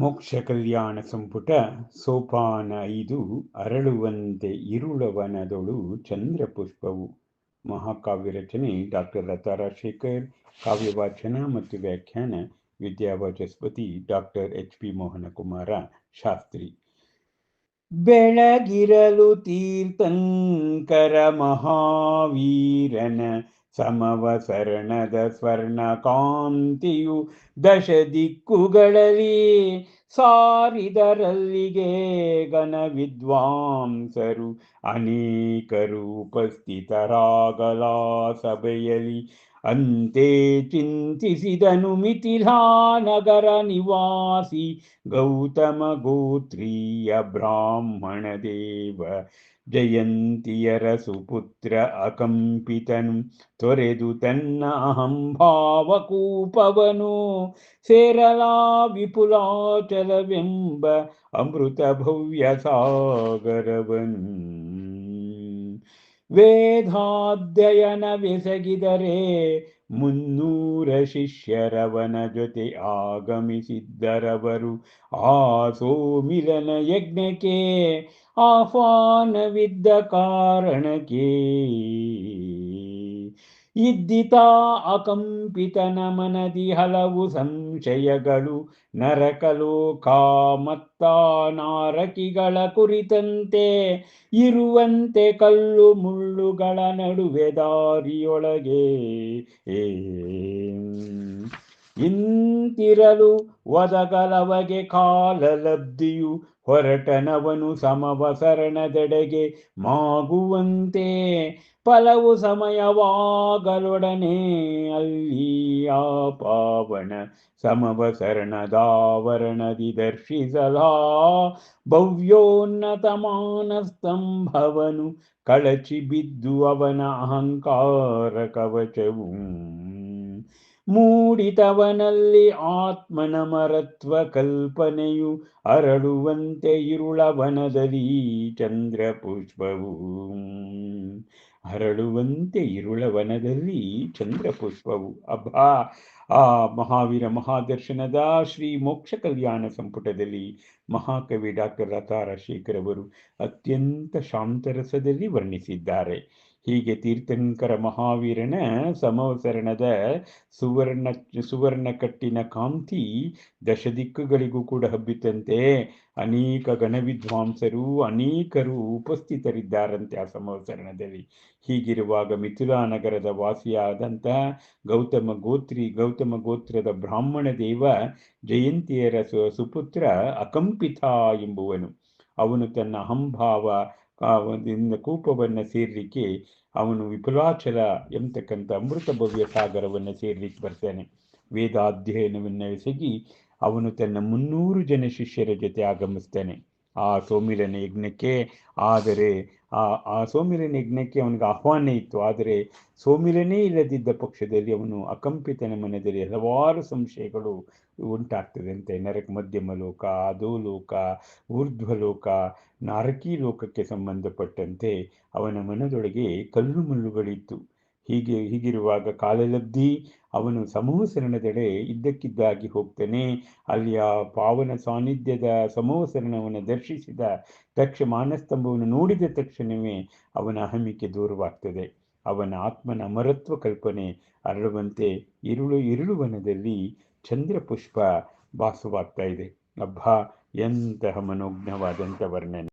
ಮೋಕ್ಷ ಕಲ್ಯಾಣ ಸಂಪುಟ ಸೋಪಾನ ಐದು ಅರಳುವಂತೆ ಇರುಳವನದೊಳು ಚಂದ್ರಪುಷ್ಪವು. ಮಹಾಕಾವ್ಯ ರಚನೆ ಡಾಕ್ಟರ್ ಲತಾ ರಾಜಶೇಖರ್. ಕಾವ್ಯ ವಾಚನ ಮತ್ತು ವ್ಯಾಖ್ಯಾನ ವಿದ್ಯಾವಾಚಸ್ಪತಿ doctor H. P. Mohanakumara Shastri. ಬೆಳಗಿರಲು ತೀರ್ಥಂಕರ ಮಹಾವೀರನ ಸಮವಸರಣದ ಸ್ವರ್ಣ ಕಾಂತಿಯು ದಶ ದಿಕ್ಕುಗಳಲ್ಲಿ ಸಾರಿದರಲ್ಲಿಗೆ ಗಣ ವಿದ್ವಾಂಸರು ಅನೇಕರು ಉಪಸ್ಥಿತರಾಗಲ ಸಭೆಯಲ್ಲಿ ಅಂತೆ ಚಿಂತಿಸಿದನು ಮಿಥಿಲಾ ನಗರ ನಿವಾಸಿ ಗೌತಮ ಗೋತ್ರೀಯ ಬ್ರಾಹ್ಮಣ ದೇವ ಜಯಂತಿಯರ ಸುಪುತ್ರ ಅಕಂಪಿತನು ತೊರೆದು ತನ್ನ ಅಹಂಭಾವಕೂಪವನು ಸೇರಲಾ ವಿಪುಲಾಚಲವೆಂಬ ಅಮೃತ ಭವ್ಯ ಸಾಗರವನು ವೇದಾಧ್ಯಯನವೆಸಗಿದರೆ ಮುನ್ನೂರ ಶಿಷ್ಯರವನ ಜೊತೆ ಆಗಮಿಸಿದ್ದರವರು. ಆ ಸೋಮಿಲನ ಯಜ್ಞಕ್ಕೆ ಆಹ್ವಾನವಿದ್ದ ಕಾರಣಕ್ಕೆ ಇದ್ದಿತ ಅಕಂಪಿತ ಮನದಿ ಹಲವು ಸಂಶಯಗಳು ನರಕಲೋಕ ಮತ್ತ ನಾರಕಿಗಳ ಕುರಿತಂತೆ ಇರುವಂತೆ ಕಲ್ಲು ಮುಳ್ಳುಗಳ ನಡುವೆ ದಾರಿಯೊಳಗೆ. ಇಂತಿರಲು ಒದಗಲವಗೆ ಕಾಲಲಬ್ಧಿಯು ಹೊರಟನವನು ಸಮವಸರಣದೆಡೆಗೆ ಮಾಗುವಂತೆ. ಫಲವು ಸಮಯವಾಗಲೊಡನೆ ಅಲ್ಲಿ ಆ ಪಾವನ ದರ್ಶಿಸಲಾ. ಭವ್ಯೋನ್ನತ ಮಾನಸ್ತಂಭವನು ಕಳಚಿ ಬಿದ್ದು ಅವನ ಅಹಂಕಾರ ಕವಚವು. ಮೂಡಿತವನಲ್ಲಿ ಆತ್ಮನ ಮರತ್ವ ಕಲ್ಪನೆಯು ಅರಳುವಂತೆ ಇರುಳವನದಲ್ಲಿ ಚಂದ್ರ ಪುಷ್ಪವು ಅರಳುವಂತೆ ಇರುಳವನದಲ್ಲಿ ಚಂದ್ರ ಪುಷ್ಪವು ಅಬ್ಬಾ! ಆ ಮಹಾವೀರ ಮಹಾದರ್ಶನದ ಶ್ರೀ ಮೋಕ್ಷ ಕಲ್ಯಾಣ ಸಂಪುಟದಲ್ಲಿ ಮಹಾಕವಿ ಡಾಕ್ಟರ್ ಲತಾ ಶೇಖರ್ ಅವರು ಅತ್ಯಂತ ಶಾಂತರಸದಲ್ಲಿ ವರ್ಣಿಸಿದ್ದಾರೆ. ಹೀಗೆ ತೀರ್ಥಂಕರ ಮಹಾವೀರನ ಸಮವಸರಣದ ಸುವರ್ಣ ಸುವರ್ಣ ಕಟ್ಟಿನ ಕಾಂತಿ ದಶದಿಕ್ಕುಗಳಿಗೂ ಕೂಡ ಹಬ್ಬಿತಂತೆ. ಅನೇಕ ಗಣವಿದ್ವಾಂಸರು ಅನೇಕರು ಉಪಸ್ಥಿತರಿದ್ದಾರಂತೆ ಆ ಸಮವಸರಣದಲ್ಲಿ. ಹೀಗಿರುವಾಗ ಮಿಥುಲಾ ನಗರದ ವಾಸಿಯಾದಂತಹ ಗೌತಮ ಗೋತ್ರಿ, ಗೌತಮ ಗೋತ್ರದ ಬ್ರಾಹ್ಮಣ ದೇವ ಜಯಂತಿಯರ ಸುಪುತ್ರ ಅಕಂಪಿತ ಎಂಬುವನು. ಅವನು ತನ್ನ ಅಹಂಭಾವ ಒಂದು ಕೂಪವನ್ನು ಸೇರಲಿಕ್ಕೆ ಅವನು ವಿಪುಲಾಚಲ ಎಂಬತಕ್ಕಂಥ ಅಮೃತ ಭವ್ಯ ಸಾಗರವನ್ನು ಸೇರಲಿಕ್ಕೆ ಬರ್ತಾನೆ. ವೇದಾಧ್ಯಯನವನ್ನು ಎಸಗಿ ಅವನು ತನ್ನ ಮುನ್ನೂರು ಜನ ಶಿಷ್ಯರ ಜೊತೆ ಆಗಮಿಸ್ತಾನೆ. ಆ ಸೋಮಿಲನ ಯಜ್ಞಕ್ಕೆ, ಆದರೆ ಆ ಆ ಸೋಮಿಲನ ಯಜ್ಞಕ್ಕೆ ಅವನಿಗೆ ಆಹ್ವಾನ ಇತ್ತು. ಆದರೆ ಸೋಮಿಲನೇ ಇಲ್ಲದಿದ್ದ ಪಕ್ಷದಲ್ಲಿ ಅವನು ಅಕಂಪಿತನ ಮನದಲ್ಲಿ ಹಲವಾರು ಸಂಶಯಗಳು ಉಂಟಾಗ್ತದಂತೆ ನರಕ, ಮಧ್ಯಮ ಲೋಕ ಅಧೋಲೋಕ ಊರ್ಧ್ವಲೋಕ ನಾರಕಿ ಲೋಕಕ್ಕೆ ಸಂಬಂಧಪಟ್ಟಂತೆ ಅವನ ಮನದೊಳಗೆ ಕಲ್ಲು ಮುಳ್ಳುಗಳಿತ್ತು. ಹೀಗೆ ಹೀಗಿರುವಾಗ ಕಾಲಲಬ್ಧಿ ಅವನು ಸಮೂಹಸರಣದೆಡೆ ಇದ್ದಕ್ಕಿದ್ದಾಗಿ ಹೋಗ್ತಾನೆ. ಅಲ್ಲಿ ಆ ಪಾವನ ಸಾನ್ನಿಧ್ಯದ ಸಮೂಹಸರಣವನ್ನು ದರ್ಶಿಸಿದ ತಕ್ಷ ಮಾನಸ್ತಂಭವನ್ನು ನೋಡಿದ ತಕ್ಷಣವೇ ಅವನ ಅಹಮಿಕೆ ದೂರವಾಗ್ತದೆ. ಅವನ ಆತ್ಮನ ಅಮರತ್ವ ಕಲ್ಪನೆ ಅರಳುವಂತೆ ಇರುಳು ಇರುಳುವನದಲ್ಲಿ ಚಂದ್ರಪುಷ್ಪ ಭಾಸವಾಗ್ತಾ ಇದೆ. ಅಬ್ಬಾ, ಎಂತಹ ಮನೋಜ್ಞವಾದಂಥ ವರ್ಣನೆ.